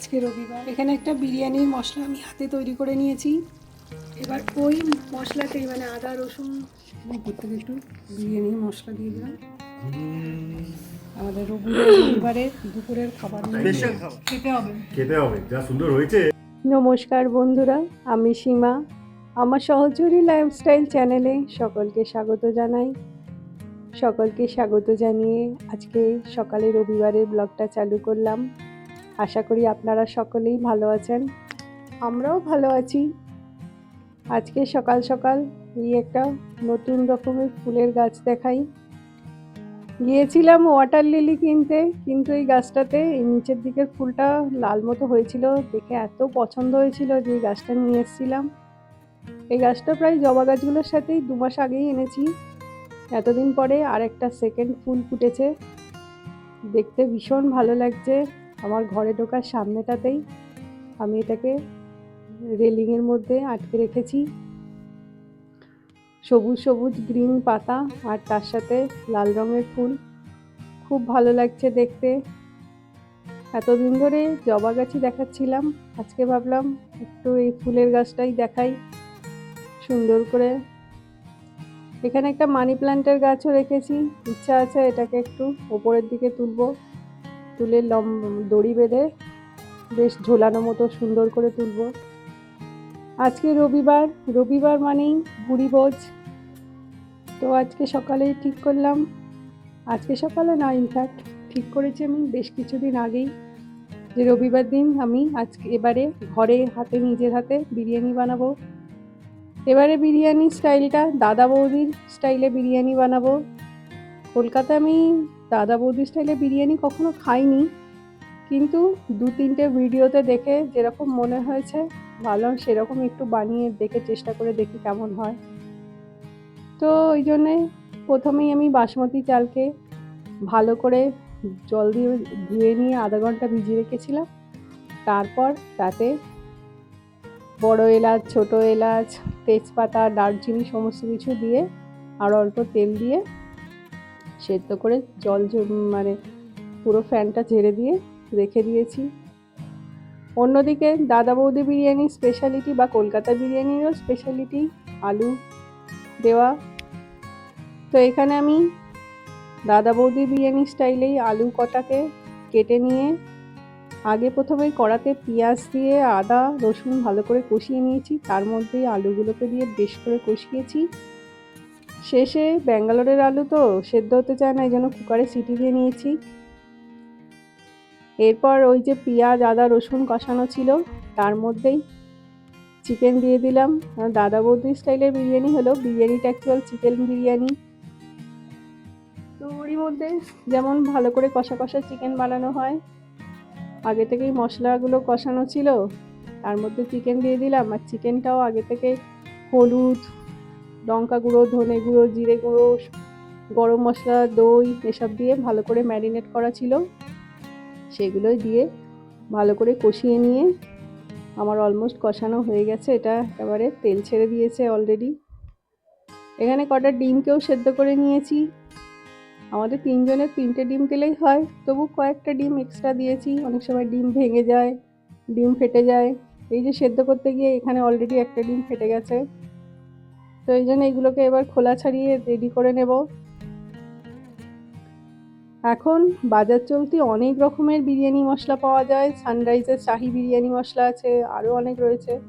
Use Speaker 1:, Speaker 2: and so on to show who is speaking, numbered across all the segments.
Speaker 1: আজকে রবিবার। এখানে একটা বিরিয়ানির মশলা আমি হাতে তৈরি করে নিয়েছি। এবার ওই মশলাতেই মানে আদা রসুন থেকে একটু বিরিয়ানির মশলা দিয়ে দিলাম। আমাদের রবিবার দুপুরের খাবার খেতে হবে।
Speaker 2: খেতে হবে যা সুন্দর হয়েছে।
Speaker 1: নমস্কার বন্ধুরা আমি সীমা। আমার সহচরী লাইফস্টাইল চ্যানেলে সকলকে স্বাগত জানাই। সকলকে স্বাগত জানিয়ে আজকে সকালে রবিবারের ব্লগটা চালু করলাম। আশা করি আপনারা সকলেই ভালো আছেন। আমরাও ভালো আছি। আজকে সকাল সকাল এই একটা নতুন রকমের ফুলের গাছ দেখাই। গিয়েছিলাম ওয়াটার লিলি কিনতে, কিন্তু এই গাছটাতে এই নিচের দিকের ফুলটা লাল মতো হয়েছিল। দেখে এত পছন্দ হয়েছিল যে এই গাছটা নিয়ে এসেছিলাম। এই গাছটা প্রায় জবা গাছগুলোর সাথেই দু মাস আগেই এনেছি। এতদিন পরে আর একটা সেকেন্ড ফুল ফুটেছে। দেখতে ভীষণ ভালো লাগছে। আমার ঘরে ঢোকার সামনেটাতেই আমি এটাকে রেলিংয়ের মধ্যে আটকে রেখেছি। সবুজ সবুজ, গ্রিন পাতা আর তার সাথে লাল রঙের ফুল। খুব ভালো লাগছে দেখতে। এতদিন ধরে জবা গাছই দেখাচ্ছিলাম। আজকে ভাবলাম একটু এই ফুলের গাছটাই দেখাই। সুন্দর করে এখানে একটা মানি প্ল্যান্টের গাছও রেখেছি। ইচ্ছা আছে এটাকে একটু ওপরের দিকে তুলবো। তুলে লম, দড়ি বেঁধে বেশ ঝোলানো মতো সুন্দর করে তুলবো। আজকে রবিবার রবিবার মানেই বুড়ি ভোজ তো আজকে সকালেই ঠিক করলাম। আজকে সকালে না ইনফ্যাক্ট ঠিক করেছি আমি বেশ কিছুদিন আগেই। যে রবিবার দিন আমি আজকে এবারে ঘরে হাতে, নিজের হাতে বিরিয়ানি বানাবো। এবারে বিরিয়ানি স্টাইলটা দাদা বৌদির স্টাইলে বিরিয়ানি বানাবো। কলকাতা আমি দাদা বৌদির স্টাইলে বিরিয়ানি কখনো খাইনি, কিন্তু দু তিনটে ভিডিওতে দেখে যেরকম মনে হয়েছে, ভাবলাম সেরকম একটু বানিয়ে দেখে চেষ্টা করে দেখি কেমন হয়। তো ওই জন্যে প্রথমেই আমি বাসমতি চালকে ভালো করে জল দিয়ে ধুয়ে নিয়ে আধা ঘণ্টা ভিজিয়ে রেখেছিলাম। তারপর তাতে বড় এলাচ, ছোট এলাচ, তেজপাতা, দারচিনি, সমস্ত কিছু দিয়ে আর অল্প তেল দিয়ে সেদ্ধ করে জল মানে পুরো ফ্যানটা ঝেড়ে দিয়ে রেখে দিয়েছি। অন্যদিকে দাদা বৌদি বিরিয়ানির স্পেশালিটি বা কলকাতা বিরিয়ানিরও স্পেশালিটি আলু দেওয়া। তো এখানে আমি দাদা বৌদি বিরিয়ানি স্টাইলেই আলু কটাকে কেটে নিয়ে আগে প্রথমে কড়াতে পেঁয়াজ দিয়ে আদা রসুন ভালো করে কষিয়ে নিয়েছি। তার মধ্যেই আলুগুলোকে দিয়ে বেশ করে কষিয়েছি। শেষে ব্যাঙ্গালোরের আলু তো সেদ্ধ হতে চায় না, এই জন্য কুকারে সিটি দিয়ে নিয়েছি। এরপর ওই যে পেঁয়াজ, আদা, রসুন কষানো ছিল, তার মধ্যেই চিকেন দিয়ে দিলাম। দাদা বৌদি স্টাইলের বিরিয়ানি হলো, বিরিয়ানিটা অ্যাকচুয়াল চিকেন বিরিয়ানি। তো ওরই মধ্যে যেমন ভালো করে কষা কষা চিকেন বানানো হয়, আগে থেকেই মশলাগুলো কষানো ছিল, তার মধ্যে চিকেন দিয়ে দিলাম, আর চিকেনটাও আগে থেকে হলুদ লঙ্কা গুঁড়ো, ধনে গুঁড়ো, জিরে গুঁড়ো, গরম মশলা, দই এসব দিয়ে ভালো করে ম্যারিনেট করা ছিল। সেগুলোই দিয়ে ভালো করে কষিয়ে নিয়ে আমার অলমোস্ট কষানো হয়ে গেছে। এটা একেবারে তেল ছেড়ে দিয়েছে অলরেডি এখানে কটা ডিমকেও সেদ্ধ করে নিয়েছি। আমাদের তিনজনের তিনটে ডিম দিলেই হয়। তবু কয়েকটা ডিম এক্সট্রা দিয়েছি। অনেক সময় ডিম ভেঙে যায়, ডিম ফেটে যায়। এই যে সেদ্ধ করতে গিয়ে এখানে অলরেডি একটা ডিম ফেটে গেছে। তো এই জন্য এগুলোকে এবার খোলা ছাড়িয়ে রেডি করে নেব। এখন বাজার চলতি অনেক রকমের বিরিয়ানি মশলা পাওয়া যায়। সানরাইজের শাহি বিরিয়ানি মশলা আছে, আরও অনেক রয়েছে।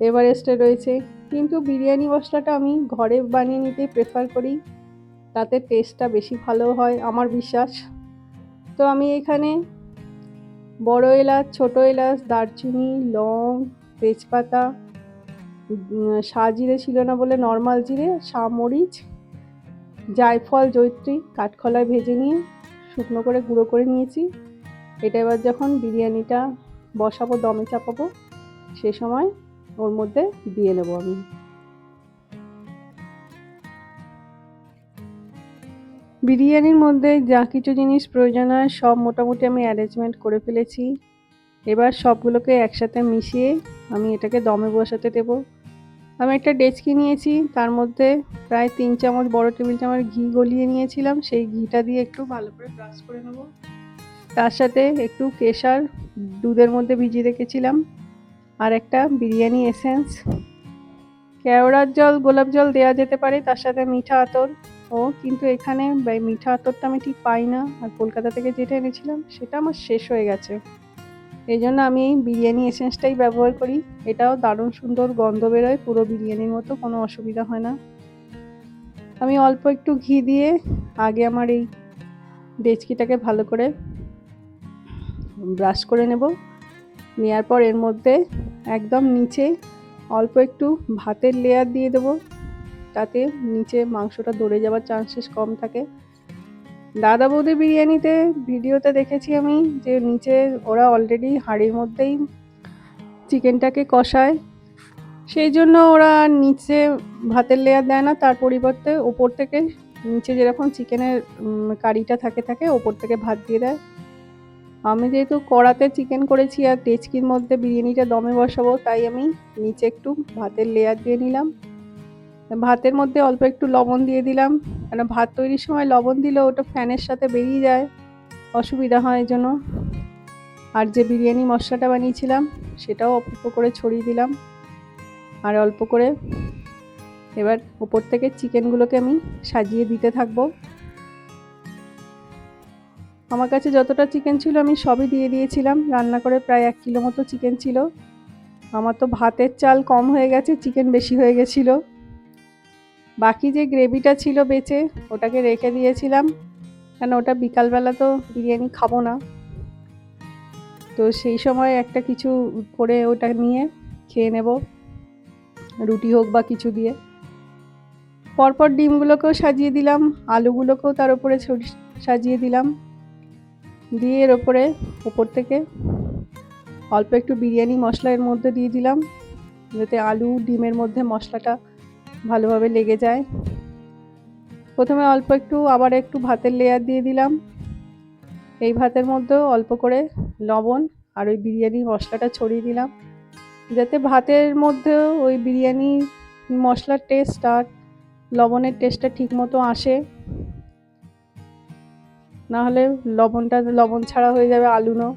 Speaker 1: এভারেস্টে রয়েছে। কিন্তু বিরিয়ানি মশলাটা আমি ঘরে বানিয়ে নিতে প্রেফার করি। তাতে টেস্টটা বেশি ভালো হয়, আমার বিশ্বাস। তো আমি এখানে বড় এলাচ, ছোট এলাচ, দারচিনি, লং, তেজপাতা সাজিরে ছিল না বলে নর্মাল জিরে মরিচ জায়ফল জৈত্রী কাঠখোলায় ভেজে নিয়ে শুকনো করে গুঁড়ো করে নিয়েছি। এটা এবার যখন বিরিয়ানিটা বসাবো, দমে চাপাবো, সে সময় ওর মধ্যে দিয়ে নেব আমি। বিরিয়ানির মধ্যে যা কিছু জিনিস প্রয়োজন হয়, সব মোটামুটি আমি অ্যারেঞ্জমেন্ট করে ফেলেছি। এবার সবগুলোকে একসাথে মিশিয়ে আমি এটাকে দমে বসাতে দেবো। আমি একটা ডেচকি নিয়েছি, তার মধ্যে প্রায় তিন চামচ বড় টেবিল চামচ ঘি গলিয়ে নিয়েছিলাম, সেই ঘিটা দিয়ে একটু ভালো করে ব্রাশ করে নেব। তার সাথে একটু কেশার দুধের মধ্যে ভিজিয়ে রেখেছিলাম, আর একটা বিরিয়ানি এসেন্স। কেওড়ার জল, গোলাপ জল দেওয়া যেতে পারে, তার সাথে মিঠা আতর। ও, কিন্তু এখানে মিঠা আতরটা আমি ঠিক পাই না, আর কলকাতা থেকে যেটা এনেছিলাম, সেটা আমার শেষ হয়ে গেছে। এই জন্য আমি এই বিরিয়ানি এসেন্সটাই ব্যবহার করি। এটাও দারুণ সুন্দর গন্ধ বেরোয়, পুরো বিরিয়ানির মতো, কোনো অসুবিধা হয় না। আমি অল্প একটু ঘি দিয়ে আগে আমার এই ডেচকিটাকে ভালো করে ব্রাশ করে নেব। নেওয়ার পর এর মধ্যে একদম নিচে অল্প একটু ভাতের লেয়ার দিয়ে দেবো। তাতে নিচে মাংসটা দড়ে যাওয়ার চান্সেস কম থাকে। দাদা বৌদি বিরিয়ানিতে ভিডিওতে দেখেছি আমি যে নিচে ওরা অলরেডি হাঁড়ির মধ্যেই চিকেনটাকে কষায়। সেই জন্য ওরা নিচে ভাতের লেয়ার দেয় না, তার পরিবর্তে ওপর থেকে নিচে যেরকম চিকেনের কারিটা থাকে থাকে ওপর থেকে ভাত দিয়ে দেয়। আমি যেহেতু কড়াতে চিকেন করেছি আর টেচকির মধ্যে বিরিয়ানিটা দমে বসাবো, তাই আমি নিচে একটু ভাতের লেয়ার দিয়ে নিলাম। ভাতের মধ্যে অল্প একটু লবণ দিয়ে দিলাম। কেন ভাত তৈরির সময় লবণ দিলে ওটা ফ্যানের সাথে বেরিয়ে যায়। অসুবিধা হয় জন্য আর যে বিরিয়ানি মশলাটা বানিয়েছিলাম, সেটাও অল্প করে ছড়িয়ে দিলাম। আর অল্প করে এবার উপর থেকে চিকেনগুলোকে আমি সাজিয়ে দিতে থাকব। আমার কাছে যতটা চিকেন ছিল আমি সবই দিয়ে দিয়েছিলাম। রান্না করে প্রায় এক কিলো মতো চিকেন ছিল। আমার তো ভাতের চাল কম হয়ে গেছে, চিকেন বেশি হয়ে গেছিল। বাকি যে গ্রেভিটা ছিল বেঁচে, ওটাকে রেখে দিয়েছিলাম। কেন ওটা বিকালবেলা তো বিরিয়ানি খাব না। তো সেই সময় একটা কিছু করে ওটা নিয়ে খেয়ে নেব, রুটি হোক বা কিছু দিয়ে। পরপর ডিমগুলোকেও সাজিয়ে দিলাম, আলুগুলোকেও তার উপরে সাজিয়ে দিলাম। দিয়ে এর ওপরে ওপর থেকে অল্প একটু বিরিয়ানি মশলা এর মধ্যে দিয়ে দিলাম। যাতে আলু, ডিমের মধ্যে মশলাটা ভালোভাবে লেগে যায়। প্রথমে অল্প একটু, আবার একটু ভাতের লেয়ার দিয়ে দিলাম। এই ভাতের মধ্যেও অল্প করে লবণ আর ওই বিরিয়ানি মশলাটা ছড়িয়ে দিলাম। যাতে ভাতের মধ্যেও ওই বিরিয়ানি মশলার টেস্ট আর লবণের টেস্টটা ঠিক মতো আসে। নাহলে লবণটা, লবণ ছাড়া হয়ে যাবে আলুনো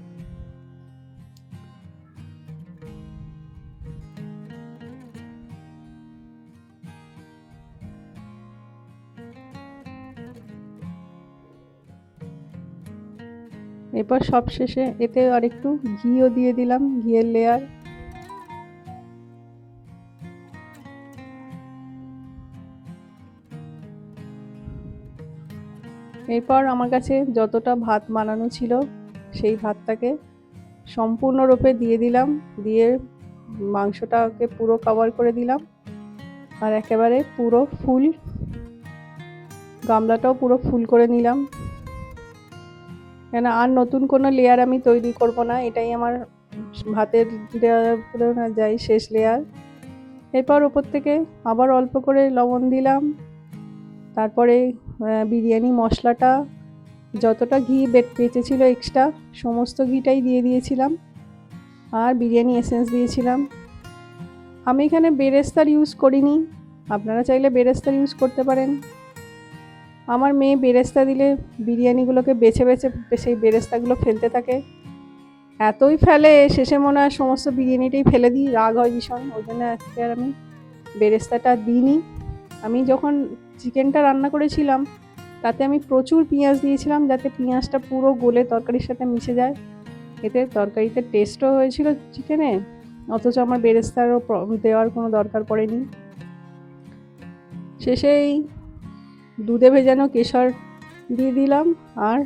Speaker 1: এরপর সব শেষে এতে আর একটু ঘিও দিয়ে দিলাম, ঘিয়ের লেয়ার এরপর আমার কাছে যতটা ভাত বানানো ছিল, সেই ভাতটাকে সম্পূর্ণরূপে দিয়ে দিলাম, দিয়ে মাংসটাকে পুরো কভার করে দিলাম। আর একেবারে পুরো ফুল গামলাটাও পুরো ফুল করে নিলাম। কেন আর নতুন কোনো লেয়ার আমি তৈরি করব না, এটাই আমার ভাতের না, যাই শেষ লেয়ার এরপর ওপর থেকে আবার অল্প করে লবণ দিলাম। তারপরে বিরিয়ানি মশলাটা, যতটা ঘি বেঁচেছিল এক্সট্রা সমস্ত ঘিটাই দিয়ে দিয়েছিলাম। আর বিরিয়ানি এসেন্স দিয়েছিলাম। আমি এখানে বেরেস্তার ইউজ করিনি। আপনারা চাইলে বেরেস্তার ইউজ করতে পারেন। আমার মেয়ে বেরেস্তা দিলে বিরিয়ানিগুলোকে বেছে বেছে সেই বেরেস্তাগুলো ফেলতে থাকে। এতই ফেলে, শেষে মনে হয় সমস্ত বিরিয়ানিটাই ফেলে দিই, রাগ হয় ভীষণ। ওই জন্য আজকে আর আমি বেরেস্তাটা দিইনি। আমি যখন চিকেনটা রান্না করেছিলাম, তাতে আমি প্রচুর পেঁয়াজ দিয়েছিলাম যাতে পেঁয়াজটা পুরো গলে তরকারির সাথে মিশে যায়। এতে তরকারিতে টেস্টও হয়েছিল চিকেনে, অথচ আমার বেরেস্তারও দেওয়ার কোনো দরকার পড়েনি। শেষেই দুধে ভেজানো কেশর দিয়ে দিলাম আর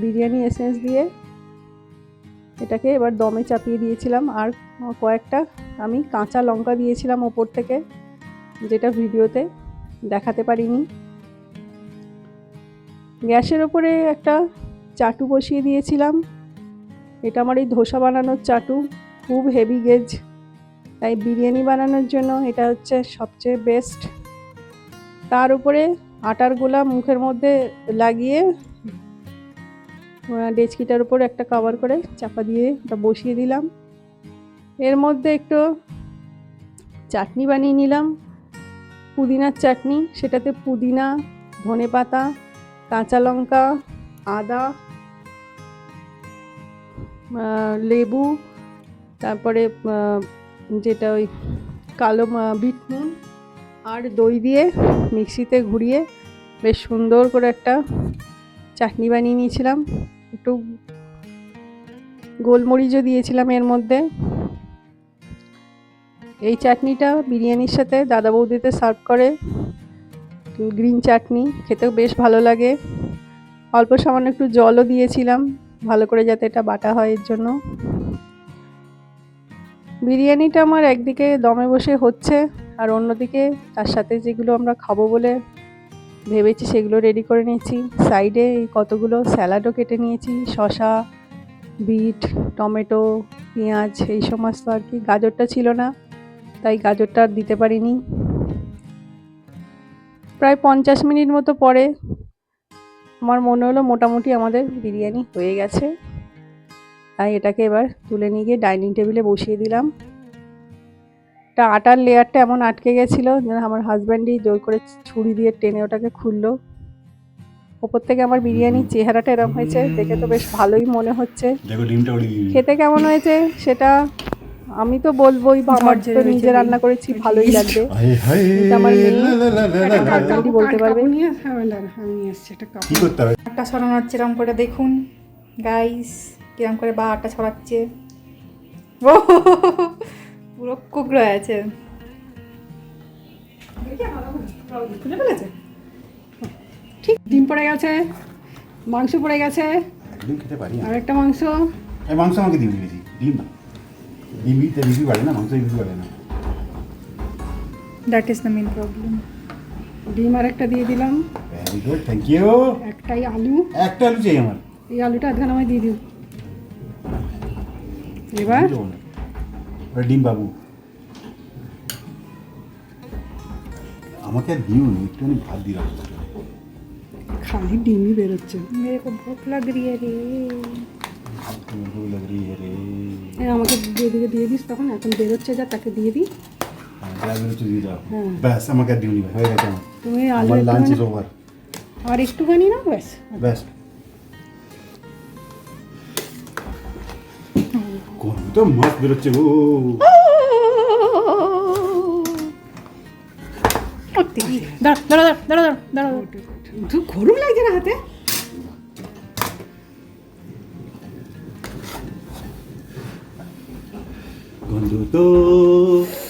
Speaker 1: বিরিয়ানি এসেন্স দিয়ে এটাকে এবার দমে চাপিয়ে দিয়েছিলাম। আর কয়েকটা আমি কাঁচা লঙ্কা দিয়েছিলাম ওপর থেকে, যেটা ভিডিওতে দেখাতে পারিনি। গ্যাসের ওপরে একটা চাটু বসিয়ে দিয়েছিলাম। এটা আমার এই ধোসা বানানোর চাটু, খুব হেভি গেজ তাই বিরিয়ানি বানানোর জন্য এটা হচ্ছে সবচেয়ে বেস্ট তার উপরে আটার গোলা মুখের মধ্যে লাগিয়ে ডেচকিটার উপর একটা কভার করে চাপা দিয়ে ওটা বসিয়ে দিলাম। এর মধ্যে একটু চাটনি বানিয়ে নিলাম। পুদিনার চাটনি, সেটাতে পুদিনা, ধনে পাতা, কাঁচা লঙ্কা, আদা লেবু, তারপরে যেটা ওই কালো বিট নুন আর দই দিয়ে মিক্সিতে ঘুরিয়ে বেশ সুন্দর করে একটা চাটনি বানিয়ে নিয়েছিলাম। একটু গোলমরিচও দিয়েছিলাম এর মধ্যে। এই চাটনিটা বিরিয়ানির সাথে দাদা বৌদিতে সার্ভ করে। গ্রিন চাটনি, খেতেও বেশ ভালো লাগে। অল্প সামান্য একটু জলও দিয়েছিলাম, ভালো করে যাতে এটা বাটা হয় এর জন্য। বিরিয়ানিটা আমার একদিকে দমে বসে হচ্ছে। আর অন্যদিকে তার সাথে যেগুলো আমরা খাব বলে ভেবেছি, সেগুলো রেডি করে নিয়েছি। সাইডে এই কতগুলো স্যালাডও কেটে নিয়েছি। শসা, বিট, টমেটো, পেঁয়াজ, এই সমস্ত আর কি। গাজরটা ছিল না, তাই গাজরটা আর দিতে পারিনি। প্রায় পঞ্চাশ মিনিট মতো পরে আমার মনে হলো মোটামুটি আমাদের বিরিয়ানি হয়ে গেছে। তাই এটাকে এবার তুলে নিয়ে গিয়ে ডাইনিং টেবিলে বসিয়ে দিলাম। এটা আটার লেয়ারটা এমন আটকে গেছিল যেন আমার হাজব্যান্ডই জোর করে ছুরি দিয়ে টেনে ওটাকে খুললো। ওপর থেকে আমার বিরিয়ানির চেহারাটা এরকম হয়েছে দেখে তো বেশ ভালোই মনে হচ্ছে। খেতে কেমন হয়েছে সেটা আমি তো বলবোই বা আমার তো নিজে রান্না করেছি ভালোই লাগবে।
Speaker 2: হায় হায়
Speaker 1: আমার। হাজব্যান্ডই বলতে পারবে।
Speaker 3: একটা
Speaker 2: কি করতে হবে?
Speaker 4: আটা ছড়ানো হচ্ছে এরকম করে দেখুন। গাইস কিরম করে বা আটা ছড়াচ্ছে। ও পুরো কুকড়ো আছে।
Speaker 3: খুলে ফেলেছে ঠিক ডিম পড়ে গেছে মাংস পড়ে গেছে।
Speaker 2: ডিম খেতে পারি
Speaker 3: আর একটা মাংস।
Speaker 2: এই মাংস আমাকে দিবি বেশি ডিম না। ডিম দিতে বিপি বাড়ে না মাংস বিপি বাড়ে না।
Speaker 4: That is the main problem
Speaker 3: ডিম আর একটা দিয়ে দিলাম।
Speaker 2: ভেরি গুড থ্যাংক ইউ
Speaker 3: একটাই আলু।
Speaker 2: একটা আলু চাই আমার।
Speaker 3: এই আলুটা আধখান আমায় দিয়ে দিও। এবার
Speaker 2: বাবু। আমাকে আর দিও নি একটুখানি ভাত দিলাম
Speaker 3: খালি ডিমই বেরোচ্ছে।
Speaker 4: মেরে কো ভুক লাগ রি রে
Speaker 2: ভুল লাগ রি রে
Speaker 3: হ্যাঁ আমাকে যেদিকে দিয়ে দিস তখন এখন বেরোচ্ছে যা তাকে দিয়ে দিই।
Speaker 2: হ্যাঁ, যা বেরোচ্ছে দিয়ে দাও
Speaker 3: হ্যাঁ।
Speaker 2: ব্যাস আমাকে আর দিওনি ভাই হয়ে গেছে আমার।
Speaker 3: তুমি আলু
Speaker 2: লাঞ্চ ইজ ওভার
Speaker 3: আর একটুখানি না ব্যাস।
Speaker 2: ব্যাস। তো মাছ বেরোচ্ছে ও।
Speaker 4: দাঁড়া দাঁড়া দাঁড়া দাঁড়া দাঁড়া
Speaker 3: তো গরম লাগছে না হাতে?
Speaker 2: গন্ধ তো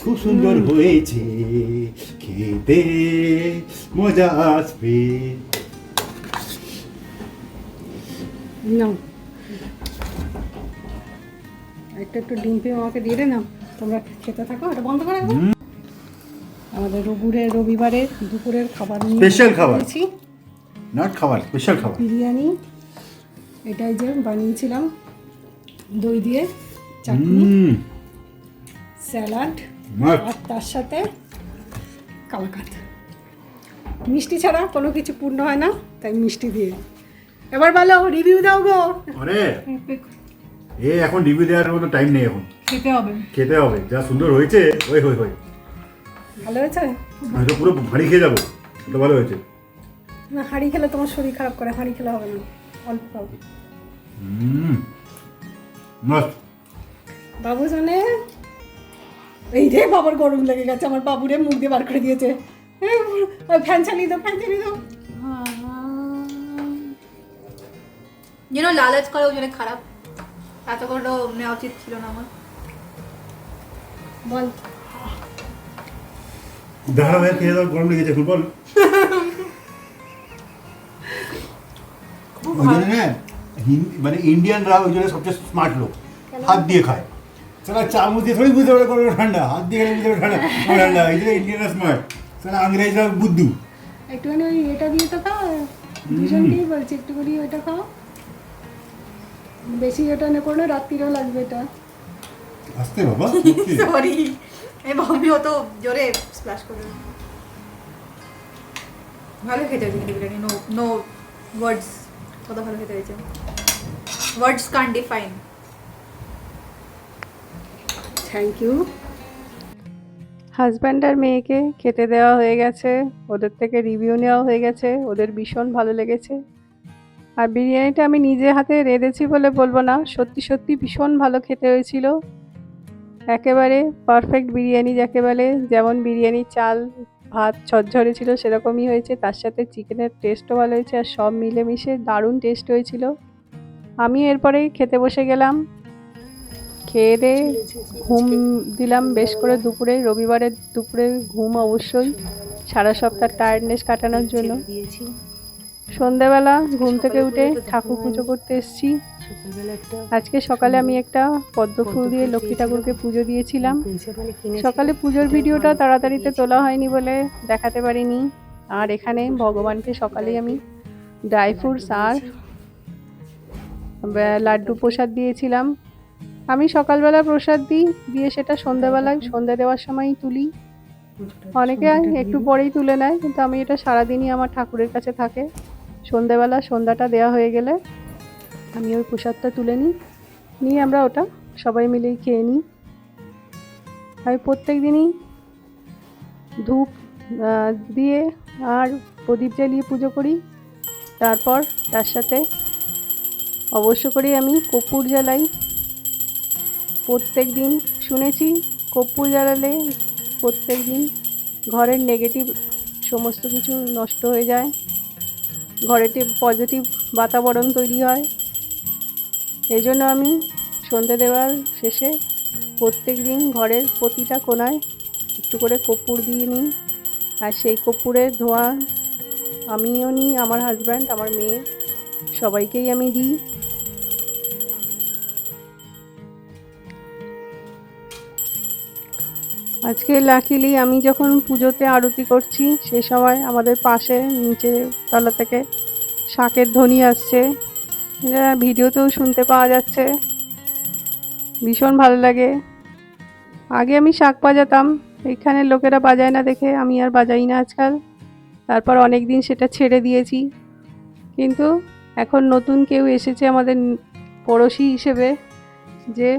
Speaker 2: খুব সুন্দর হয়েছে খেতে মজা আসবে।
Speaker 3: নাও একটা একটু ডিম পেয়ে আমাকে দিয়ে দে না। তোমরা খেতে থাকো এটা বন্ধ করে। আমাদের রবুরের রবিবারে দুপুরের খাবার নিয়ে
Speaker 2: Special খাবার। নট খাবার স্পেশাল খাবার।
Speaker 3: বিরিয়ানি এটাই যে বানিয়েছিলাম। দই দিয়ে চাটনি স্যালাড আর তার সাথে কালাকাত মিষ্টি ছাড়া কোনো কিছু পূর্ণ হয় না তাই মিষ্টি দিয়ে। এবার বলো রিভিউ দাও গো।
Speaker 2: আরে এ এখন রিভিউ দেওয়ার মতো টাইম নেই এখন।
Speaker 4: খেতে হবে।
Speaker 2: খেতে হবে। যা সুন্দর হয়েছে ওই হই হই
Speaker 3: ভালো হয়েছে?
Speaker 2: আমি তো পুরো ভারী খেয়ে যাব তো ভালো হয়েছে।
Speaker 3: না হাঁড়ি খেলে তোমার শরীর খারাপ করে হাঁড়ি খেলে হবে না অল্প। খাও
Speaker 2: হুম
Speaker 3: বাবু জানে? এই রে বাবার গরম লেগে গেছে আমার বাবুরে মুখ দিয়ে বার করে দিয়েছে। ফ্যান চালিয়ে দাও ফ্যান চালিয়ে দাও।
Speaker 4: যেন লালচ করে ওই জন্য খারাপ। এত করে নেওয়া উচিত ছিল না আমার।
Speaker 3: বল।
Speaker 2: দাঁড়া ভাই খেয়ে দাও গরম লেগেছে ফুটবল। ওই জন্য না মানে ইন্ডিয়ানরা ওই জন্য সবচেয়ে স্মার্ট লোক। হাত দিয়ে খায়। সালা চামচ দিয়ে থোড়ি বুঝতে পারে কোনো ঠান্ডা। হাত দিয়ে খেলে বুঝতে পারে ঠান্ডা ঠান্ডা। এই জন্য ইন্ডিয়ানরা স্মার্ট সালা আংরেজরা বুদ্ধু।
Speaker 3: একটুখানি ওই এটা দিয়ে তো খাও ভীষণকেই বলছি একটুখানি ওইটা খাও বেশি এটা না করলে রাত্রিরেও লাগবে এটা।
Speaker 2: আসতে বাবা
Speaker 4: সরি এই বমি অত জোরে স্প্ল্যাশ করে। ভালো খেতে হয়েছে কিন্তু বিরিয়ানি নো নো ওয়ার্ডস কত ভালো খেতে হয়েছে। Words can define
Speaker 3: thank you
Speaker 1: husband আর মেয়েকে খেতে দেওয়া হয়ে গেছে ওদের থেকে রিভিউ নেওয়া হয়ে গেছে ওদের ভীষণ ভালো লেগেছে। আর বিরিয়ানিটা আমি নিজে হাতে রেঁধেছি বলে বলব না। সত্যি সত্যি ভীষণ ভালো খেতে হয়েছিল। একেবারে পারফেক্ট বিরিয়ানি যাকে বলে যেমন বিরিয়ানি, চাল, ভাত ঝরঝরে ছিল সেরকমই হয়েছে। তার সাথে চিকেনের টেস্টও ভালো হয়েছে আর সব মিলেমিশে দারুণ টেস্ট হয়েছিল। আমি এরপরেই খেতে বসে গেলাম। খেয়ে দিয়ে ঘুম দিলাম বেশ করে দুপুরে। রবিবারের দুপুরে ঘুম অবশ্যই সারা সপ্তাহ টায়ার্ডনেস কাটানোর জন্য।
Speaker 3: দিয়েছি
Speaker 1: সন্ধেবেলা ঘুম থেকে উঠে ঠাকুর পুজো করতে এসেছি। আজকে সকালে আমি একটা পদ্ম ফুল দিয়ে লক্ষ্মী ঠাকুরকে পুজো দিয়েছিলাম। সকালে পুজোর ভিডিওটা তাড়াতাড়িতে তোলা হয়নি বলে দেখাতে পারিনি। আর এখানে ভগবানকে সকালেই আমি ড্রাই ফ্রুটস আর লাড্ডু প্রসাদ দিয়েছিলাম। আমি সকালবেলা প্রসাদ দিই, দিয়ে সেটা সন্ধ্যাবেলায়, সন্ধ্যা দেওয়ার সময়ই তুলি। অনেকে একটু পরেই তুলে নেয়, কিন্তু আমি এটা সারাদিনই আমার ঠাকুরের কাছে থাকে। সন্ধ্যাবেলা সন্ধ্যাটা দেওয়া হয়ে গেলে আমি ওই প্রসাদটা তুলে নিই। নিয়ে আমরা ওটা সবাই মিলেই খেয়ে নিই। আমি প্রত্যেক দিনই ধূপ দিয়ে আর প্রদীপ জ্বালিয়ে পুজো করি। তারপর তার সাথে অবশ্য করে আমি কর্পূর জ্বালাই। প্রত্যেক দিন শুনেছি কর্পূর জ্বালালে প্রত্যেক দিন ঘরের নেগেটিভ সমস্ত কিছু নষ্ট হয়ে যায়। ঘরেতে পজিটিভ বাতাবরণ তৈরি হয়। এই জন্য আমি সন্ধে দেওয়ার শেষে প্রত্যেক দিন ঘরের প্রতিটা কোনায় একটু করে কপুর দিয়ে নিই। আর সেই কপুরের ধোঁয়া আমিও নিই, আমার হাজব্যান্ড আমার মেয়ে, সবাইকেই আমি দিই। আজকে লাকিলি আমি যখন পুজোতে আরতি করছি, সে সময় আমাদের পাশে নিচে তলা থেকে শাঁখের ধ্বনি আসছে। এটা ভিডিওতেও শুনতে পাওয়া যাচ্ছে। ভীষণ ভালো লাগে। আগে আমি শাক বাজাতাম, এখানে লোকেরা বাজায় না দেখে আমি আর বাজাই না আজকাল। তারপর অনেক দিন সেটা ছেড়ে দিয়েছি। কিন্তু এখন নতুন কেউ এসেছে আমাদের পড়োশি হিসেবে, যে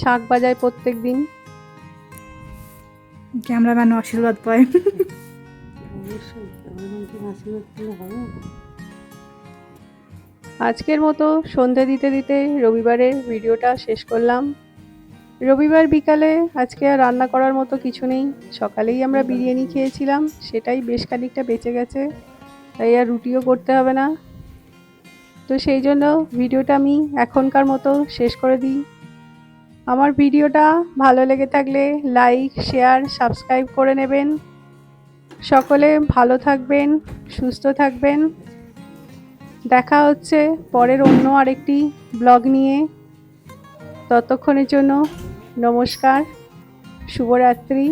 Speaker 1: শাক বাজায় প্রত্যেক দিন
Speaker 4: ক্যামেরাম্যান আশীর্বাদ পায়।
Speaker 1: আজকের মতো সন্ধে দিতে দিতে রবিবারের ভিডিওটা শেষ করলাম। রবিবার বিকালে আজকে আর রান্না করার মতো কিছু নেই। সকালেই আমরা বিরিয়ানি খেয়েছিলাম, সেটাই বেশ খানিকটা বেঁচে গেছে। তাই আর রুটিও করতে হবে না। তো সেই জন্য ভিডিওটা আমি এখনকার মতো শেষ করে দিই। আমার ভিডিওটা ভালো লেগে থাকলে লাইক, শেয়ার, সাবস্ক্রাইব করে নেবেন। সকলে ভালো থাকবেন, সুস্থ থাকবেন। দেখা হচ্ছে পরের অন্য আরেকটি ব্লগ নিয়ে। ততক্ষণের জন্য নমস্কার, শুভরাত্রি।